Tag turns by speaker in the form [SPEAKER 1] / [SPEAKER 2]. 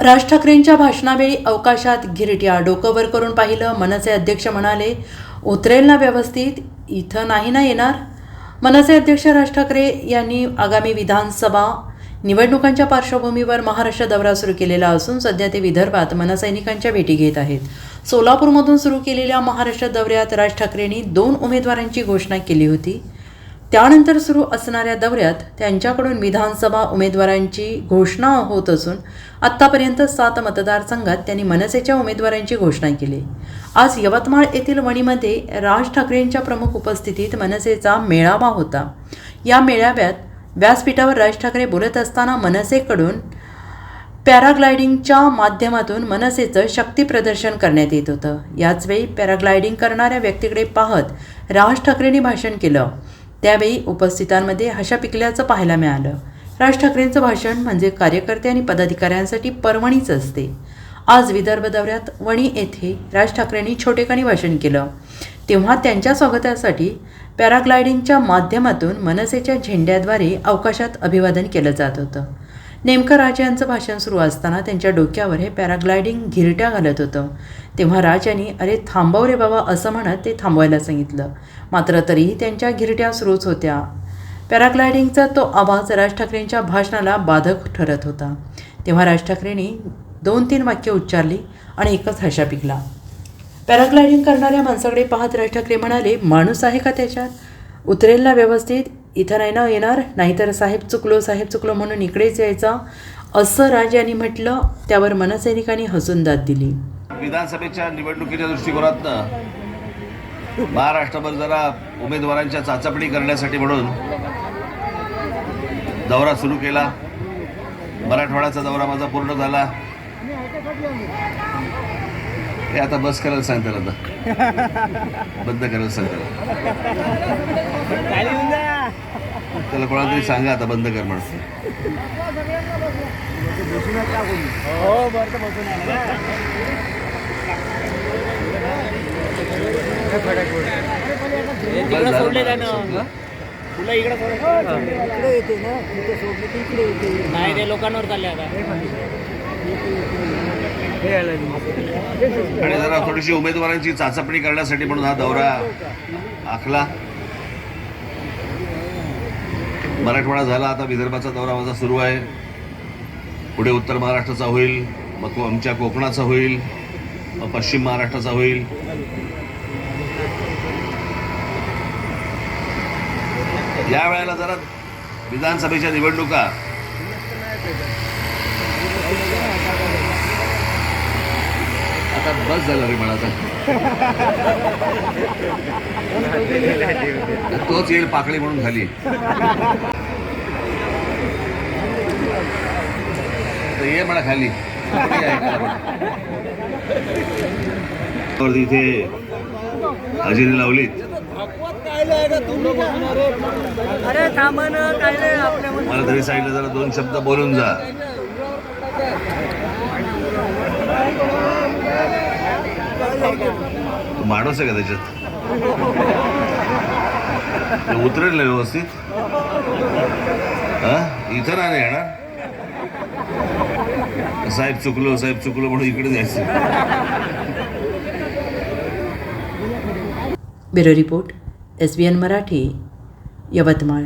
[SPEAKER 1] राज ठाकरेंच्या भाषणावेळी अवकाशात गिरट्या डोकंवर करून पाहिलं. मनसे अध्यक्ष म्हणाले उतरेल ना व्यवस्थित? इथं नाही ना येणार? मनसे अध्यक्ष राज ठाकरे यांनी आगामी विधानसभा निवडणुकांच्या पार्श्वभूमीवर महाराष्ट्र दौरा सुरू केलेला असून सध्या ते विदर्भात मनसैनिकांच्या भेटी घेत आहेत. सोलापूरमधून सुरू केलेल्या महाराष्ट्र दौऱ्यात राज ठाकरेंनी दोन उमेदवारांची घोषणा केली होती. त्यानंतर सुरू असणाऱ्या दौऱ्यात त्यांच्याकडून विधानसभा उमेदवारांची घोषणा होत असून आत्तापर्यंत सात मतदारसंघात त्यांनी मनसेच्या उमेदवारांची घोषणा केली. आज यवतमाळ येथील वणीमध्ये राज ठाकरेंच्या प्रमुख उपस्थितीत मनसेचा मेळावा होता. या मेळाव्यात व्यासपीठावर राज ठाकरे बोलत असताना मनसेकडून पॅराग्लायडिंगच्या माध्यमातून मनसेचं शक्तीप्रदर्शन करण्यात येत होतं. याचवेळी पॅराग्लायडिंग करणाऱ्या व्यक्तीकडे पाहत राज ठाकरेंनी भाषण केलं. त्यावेळी उपस्थितांमध्ये हशा पिकल्याचं पाहायला मिळालं. राज ठाकरेंचं भाषण म्हणजे कार्यकर्ते आणि पदाधिकाऱ्यांसाठी पर्वणीच असते. आज विदर्भ दौऱ्यात वणी येथे राज ठाकरेंनी छोटेखानी भाषण केलं. तेव्हा त्यांच्या स्वागतासाठी पॅराग्लायडिंगच्या माध्यमातून मनसेच्या झेंड्याद्वारे अवकाशात अभिवादन केलं जात होतं. नेमकं राज यांचं भाषण सुरू असताना त्यांच्या डोक्यावर हे पॅराग्लायडिंग घिरट्या घालत होतं. तेव्हा राज यांनी अरे थांबव रे बाबा असं म्हणत ते थांबवायला सांगितलं. मात्र तरीही त्यांच्या घिरट्या सुरूच होत्या. पॅराग्लायडिंगचा तो आवाज राज ठाकरेंच्या भाषणाला बाधक ठरत होता. तेव्हा राज ठाकरेंनी दोन तीन वाक्य उच्चारली आणि एकच हशा पिकला पॅराग्लायडिंग करणाऱ्या माणसाकडे पाहत राज ठाकरे म्हणाले माणूस आहे का त्याच्यात? उतरेल ना व्यवस्थित? इथं नाही ना येणार. नाहीतर साहेब चुकलो साहेब चुकलो म्हणून इकडेच यायचा. असं राज यांनी म्हटलं त्यावर मनसैनिकांनी हसून दाद दिली.
[SPEAKER 2] विधानसभेच्या निवडणुकीच्या दृष्टिकोनातनं महाराष्ट्रभर जरा उमेदवारांच्या चाचपणी करण्यासाठी म्हणून दौरा सुरू केला. मराठवाड्याचा दौरा माझा पूर्ण झाला. हे आता बस करायला सांगतात आता. बंद करायला सांगतात. त्याला कोणाला तरी सांगा आता बंद कर म्हणून.
[SPEAKER 3] त्यानं. तुला इकडे
[SPEAKER 4] इकडे येते ना. इथे सोडले की इकडे येते.
[SPEAKER 3] नाही ते लोकांवर चालले आता.
[SPEAKER 2] आणि जरा थोडीशी उमेदवारांची चाचपणी करण्यासाठी म्हणून हा दौरा आखला. मराठवाडा झाला आता विदर्भाचा दौरा माझा सुरू आहे. पुढे उत्तर महाराष्ट्राचा होईल मग आमच्या कोकणाचा होईल मग पश्चिम महाराष्ट्राचा होईल. या वेळेला जरा विधानसभेच्या निवडणुका. आता बस झालं रे मला आता तोच येईल पाकळी म्हणून खाली तर ये म्हणा खाली. इथे हजेरी लावलीत. मला तरी सांगितलं जरा दोन शब्द बोलून जा. माणूस आहे का त्याच्यात? ते उतरेल ना व्यवस्थित. हा? इथं नाही येणार? साहेब चुकलो साहेब चुकलो म्हणून इकडे जायचं.
[SPEAKER 1] Bureau report S B N Marathi Yavatmal.